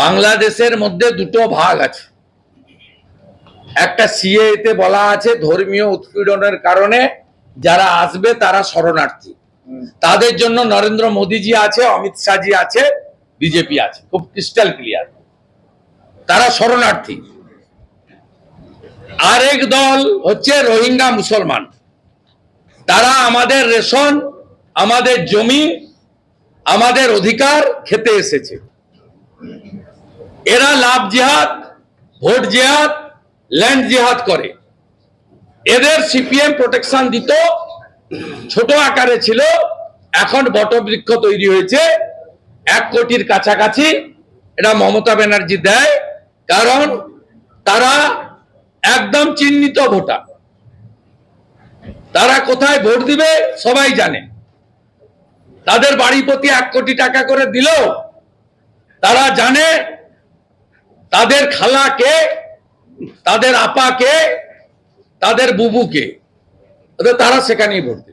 বাংলাদেশের মধ্যে দুটো ভাগ আছে। একটা সিএ তে বলা আছে ধর্মীয় উৎপীড়নের কারণে যারা আসবে তারা শরণার্থী। তাদের জন্য নরেন্দ্র মোদীজি আছে অমিত শাহজি আছে বিজেপি আছে খুব ক্রিস্টাল ক্লিয়ার তারা শরণার্থী। আরেক দল হচ্ছে রোহিঙ্গা মুসলমান। তারা আমাদের রেশন আমাদের জমি আমাদের অধিকার খেতে এসেছে। এরা লাভ জেহাদ, ভোট জেহাদ, ল্যান্ড জেহাদ করে। এদের সিপিএম প্রোটেকশন দিত, ছোট আকারে ছিল, এখন বটবৃক্ষ তৈরি হয়েছে, এক কোটির কাছাকাছি। এটা মমতা ব্যানার্জি দেয়, কারণ তারা একদম চিহ্নিত ভোটার। তারা কোথায় ভোট দিবে, সবাই জানে। তাদের বাড়ি প্রতি এক কোটি টাকা করে দিলেও তারা জানে তাদের খালাকে তাদের আপাকে তাদের বুবুকে তারা সেখানেই ভর্তি।